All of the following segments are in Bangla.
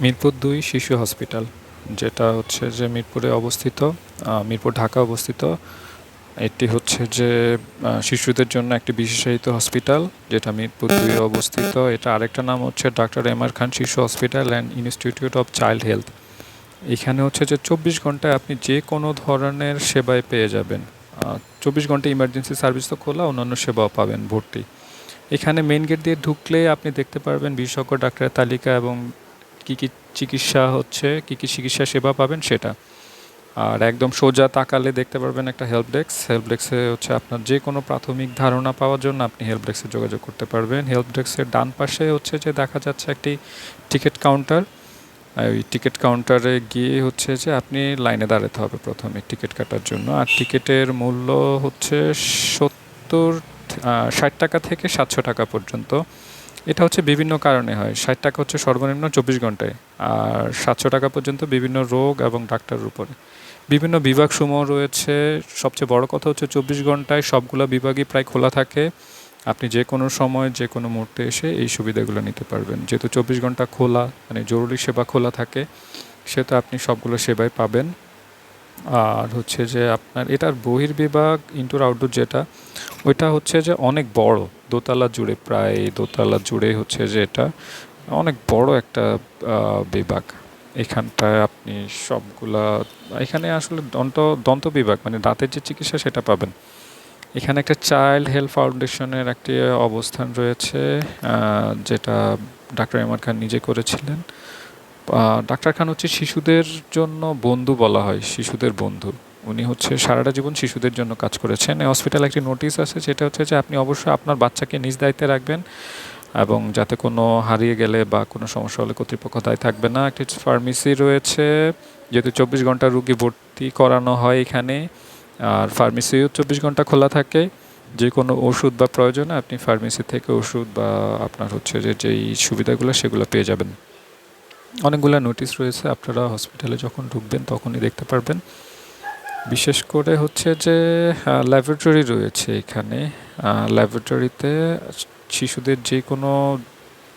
মিরপুর দুই শিশু হসপিটাল, যেটা হচ্ছে যে মিরপুরে অবস্থিত মিরপুর ঢাকা অবস্থিত। এটি হচ্ছে যে শিশুদের জন্য একটি বিশেষায়িত হসপিটাল, যেটা মিরপুর দুই অবস্থিত। এটা আরেকটা নাম হচ্ছে doctor M R Khan Shishu hospital and institute of child health. এখানে হচ্ছে যে চব্বিশ ঘন্টায় আপনি যে কোনো ধরনের সেবায় পেয়ে যাবেন। চব্বিশ ঘণ্টা ইমার্জেন্সি সার্ভিস তো খোলা, অন্যান্য সেবাও পাবেন ভর্তি। এখানে মেন গেট দিয়ে ঢুকলে আপনি দেখতে পারবেন বিশেষজ্ঞ, ডাক্তারের তালিকা এবং কী কী চিকিৎসা হচ্ছে, কী কী চিকিৎসা সেবা পাবেন সেটা। আর একদম সোজা তাকালে দেখতে পারবেন একটা হেল্প ডেস্ক হেল্প ডেস্কে হচ্ছে আপনার যে কোনো প্রাথমিক ধারণা পাওয়ার জন্য আপনি হেল্প ডেস্কে যোগাযোগ করতে পারবেন। হেল্প ডেস্কের ডান পাশে হচ্ছে যে দেখা যাচ্ছে একটি টিকিট কাউন্টার ওই টিকিট কাউন্টারে গিয়ে হচ্ছে যে আপনি লাইনে দাঁড়াতে হবে প্রথমে টিকিট কাটার জন্য। আর টিকিটের মূল্য হচ্ছে সত্তর ষাট টাকা থেকে সাতশো টাকা পর্যন্ত। এটা হচ্ছে বিভিন্ন কারণে হয়। ষাট টাকা হচ্ছে সর্বনিম্ন চব্বিশ ঘন্টায় আর সাতশো টাকা পর্যন্ত বিভিন্ন রোগ এবং ডাক্তারের উপরে। বিভিন্ন বিভাগসমূহ রয়েছে। সবচেয়ে বড় কথা হচ্ছে চব্বিশ ঘন্টায় সবগুলো বিভাগই প্রায় খোলা থাকে। আপনি যে কোনো সময়, যে কোনো মুহূর্তে এসে এই সুবিধাগুলো নিতে পারবেন। যেহেতু চব্বিশ ঘণ্টা খোলা মানে জরুরি সেবা খোলা থাকে, সেহেতু আপনি সবগুলো সেবাই পাবেন। আর হচ্ছে যে আপনার, এটার বহির্বিভাগ ইনডোর আউটডোর যেটা, ওইটা হচ্ছে যে অনেক বড়, দোতলা জুড়ে প্রায়, দোতলা জুড়ে হচ্ছে যে এটা অনেক বড় একটা বিভাগ। এখানটায় আপনি সবগুলা, এখানে আসলে দন্ত দন্ত বিভাগ মানে দাঁতের যে চিকিৎসা সেটা পাবেন। এখানে একটা চাইল্ড হেলথ ফাউন্ডেশনের একটি অবস্থান রয়েছে যেটা ডাক্তার এমআর খান নিজে করেছিলেন। ডাক্তার খান হচ্ছে শিশুদের জন্য বন্ধু বলা হয়, শিশুদের বন্ধু। উনি হচ্ছে সারাটা জীবন শিশুদের জন্য কাজ করেছেন। এই হসপিটালে একটি নোটিশ আছে, সেটা হচ্ছে যে আপনি অবশ্যই আপনার বাচ্চাকে নিজ দায়িত্বে রাখবেন এবং যাতে কোনো হারিয়ে গেলে বা কোনো সমস্যা হলে কর্তৃপক্ষ দায় থাকবে না। একটি ফার্মেসি রয়েছে, যেহেতু চব্বিশ ঘণ্টা রুগী ভর্তি করানো হয় এখানে, আর ফার্মেসিও চব্বিশ ঘণ্টা খোলা থাকে। যে কোনো ওষুধ বা প্রয়োজনে আপনি ফার্মেসি থেকে ওষুধ বা আপনার হচ্ছে যে যেই সুবিধাগুলো সেগুলো পেয়ে যাবেন। অনেকগুলো নোটিশ রয়েছে, আপনারা হসপিটালে যখন ঢুকবেন তখনই দেখতে পারবেন। বিশেষ করে হচ্ছে যে ল্যাবরেটরি রয়েছে এখানে। ল্যাবরেটরিতে শিশুদের যে কোনো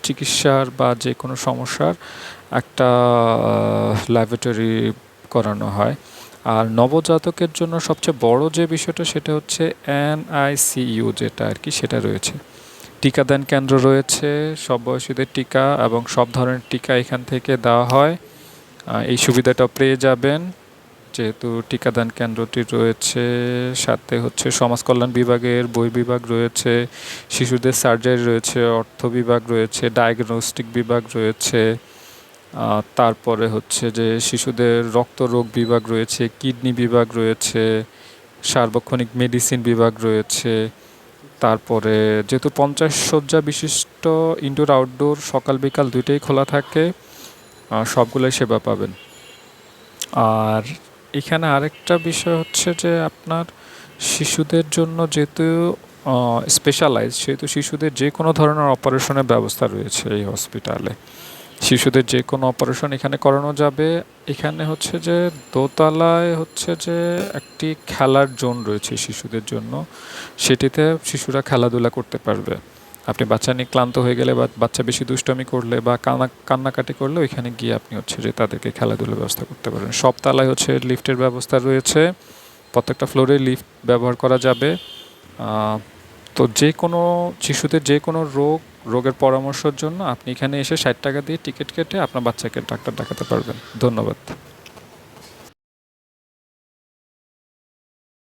চিকিৎসার বা যে কোনো সমস্যার একটা ল্যাবরেটরি করানো হয়। আর নবজাতকের জন্য সবচেয়ে বড় যে বিষয়টা সেটা হচ্ছে এনআইসিইউ যেটা আর কি, সেটা রয়েছে। টিকাদান কেন্দ্র রয়েছে, সব বয়সীদের টিকা এবং সব ধরনের টিকা এখান থেকে দেওয়া হয়। এই সুবিধাটা পেয়ে যাবেন। যেহেতু টিকাদান কেন্দ্রটি রয়েছে, সাথে হচ্ছে সমাজ কল্যাণ বিভাগের বই বিভাগ রয়েছে, শিশুদের সার্জারি রয়েছে, অর্থ বিভাগ রয়েছে, ডায়াগনস্টিক বিভাগ রয়েছে তারপরে হচ্ছে যে শিশুদের রক্ত রোগ বিভাগ রয়েছে, কিডনি বিভাগ রয়েছে, সার্বক্ষণিক মেডিসিন বিভাগ রয়েছে তারপরে যেহেতু পঞ্চাশ শয্যা বিশিষ্ট ইনডোর আউটডোর সকাল বিকাল দুইটাই খোলা থাকে সবগুলোই সেবা পাবেন। আর এখানে আরেকটা বিষয় হচ্ছে যে আপনার শিশুদের জন্য যেহেতু স্পেশালাইজ সেহেতু শিশুদের যে কোনো ধরনের অপারেশনের ব্যবস্থা রয়েছে এই হসপিটালে শিশুদের যে কোনো অপারেশন এখানে করানো যাবে। এখানে হচ্ছে যে দোতলায় হচ্ছে যে একটি খেলার জোন রয়েছে শিশুদের জন্য। সেটিতে শিশুরা খেলাধুলা করতে পারবে। আপনি বাচ্চা নিয়ে ক্লান্ত হয়ে গেলে বা বাচ্চা বেশি দুষ্টামি করলে বা কান্না কান্নাকাটি করলে ওইখানে গিয়ে আপনি হচ্ছে যে তাদেরকে খেলাধুলার ব্যবস্থা করতে পারেন। সব তালায় হচ্ছে লিফটের ব্যবস্থা রয়েছে। প্রত্যেকটা ফ্লোরে লিফট ব্যবহার করা যাবে। তো যে কোনো, শিশুদের যে কোনো রোগ রোগের পরামর্শের জন্য আপনি এখানে এসে ষাট টাকা দিয়ে টিকিট কেটে আপনার বাচ্চাকে ডাক্তার দেখাতে পারবেন। ধন্যবাদ।